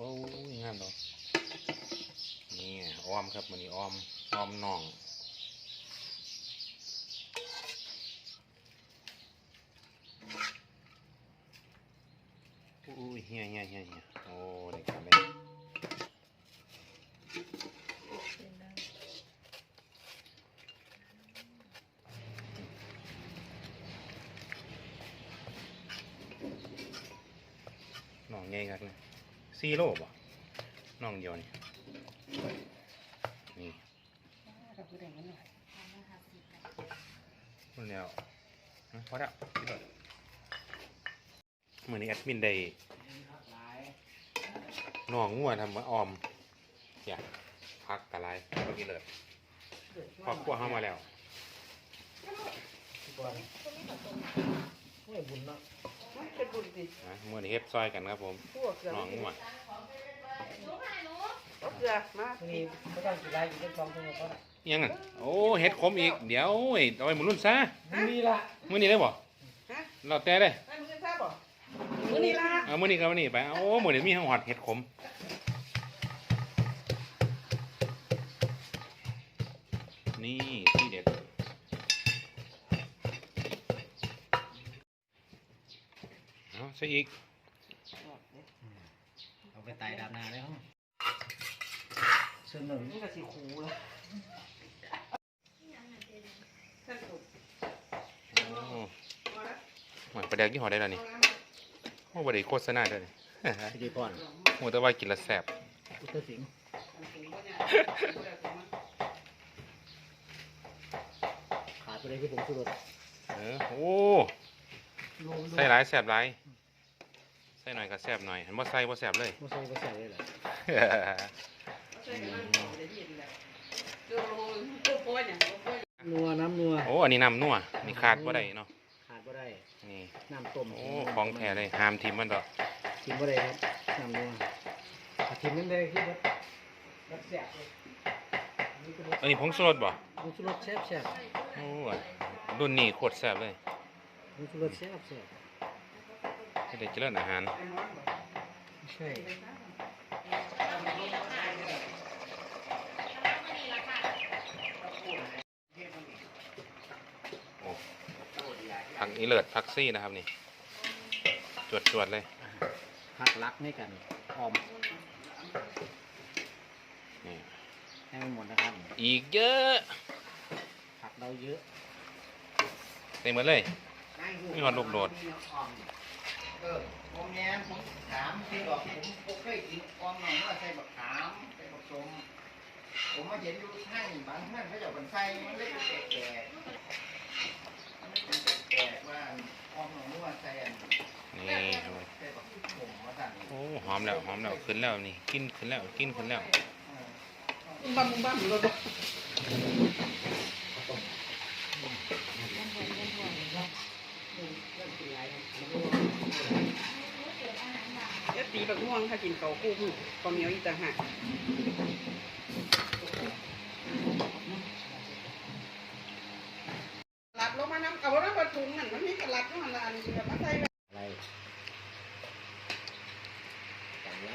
โอ้ยงามเนาะนี่อ้อมครับมันนี้อ้อมอ้อมน่องอุ้ยเฮียเฮียเฮียเฮียโอ้ได้การเลยน่องใหญ่ครับเนี่ย สี่โลบ่น่องเดียวนี่นี่คนแล้วพอแล้วคิดว่ามื่อนี้แอดมินได้น่องงัวทำมาออมอยากพักกะไรเมื่อกี้เลยครอบครัวเข้ามาแล้วไม่บุ ญเนาะเป็นบุญสินะมื่อนี้เฮ็ดซอยกันครับผมพวกเกลือน่องงัวเอาเกลือมานี่ไม่ต้องกินไรกินได้สองชั่วโมงก็ได้อิหยังอะโอ้เฮ็ดขมอีกเดี๋ยวเอ้ยเอาไปหมุนรุ่นซะนี่ละมื่อนี้ได้บ่ฮะเราแต่ได้ได้มึงจะทราบบ่มื้อนี้ล่ะเอามื่อนี้ครับมื่อนี้ไปโอ้มื่อนี้มีห้องหอดเห็ดขมนี่ที่เด็ด เอาใส่อีก เอาไปตายดำนาเลยห้องซึ่งหนึ่งนี่ก็สิคูละท่านถูกโอ้หอยปลาแดกยี่ห้อได้แล้วนี่โอ้บริโฆษณาด้วยนี่พิธีก่อนโอ้แต่ว่ากินและแซ่บอุตสิงห์ขาดไปเลยที่ผมสุดเออโอ้ใส่หลายแซ่บหลายใส่หน่อยก็แซ่บหน่อยเห็นว่าใส่ว่าแซ่บเลยไม่ใช่ก็ใส่เลยแหละใช่กันนั่งได้ยินแล้วโอ้โหโอ้ยเนี่ยโอ้ยนัวน้ำนัว โอ้ อันนี้น้ำนัวนี่ขาดบ่ได้เนาะ ขาดบ่ได้ นี่ น้ำต้มโอ้ ของแท้เลยห้ามทิมมันดอกกินบ่ได้ครับ น้ำนัวถ้ากินนั่นได้ที่วัดวัดแสบเลยนี่ก็อันนี้ผงชูรสบ่มันสุรสแซ่บแซ่บโอ้ยรุ่นนี้โคตรแซ่บเลยมันสุรสแซ่บแซ่บ ให้ได้เจริญอาหารไอ้น้องบ่ใช่โอ้ผักอีเลิศผักซี่นะครับนี่ จวดจวดๆเลยพักรักให้กันออมนี่ให้มันหมดนะครับ อีกเยอะ ผักเราเยอะเต็มหมดเลยมีหอดลูกโดด เออผมแง้มผมถามที่บอกผมผมเคยกินออมหนอยว่าใส่บักขามใส่บักสมผมมาเห็นอยู่ห้างบางห้างเขาจะเอาเป็นไส้มันเล็กแก่ๆมันเล็กแก่ว่าออมหนอยว่าใส่อันนี่ครับใส่บักผมมาสั่นโอ้หอมแล้วหอมแล้วขึ้นแล้วนี่กินขึ้นแล้วกินขึ้นแล้วบ้ามึงบ้ามึงรถเเดี๋ตีบักม่วงถ้ากินเกาคู่พึ่งข้เหนียวอีกต่างหากหลัดลงมาน้ำเอาน้ำปลาถุงนั่นมันมีกระหลัดนู่นนั่นอันนี้แบบมาไส่อะไรจังไร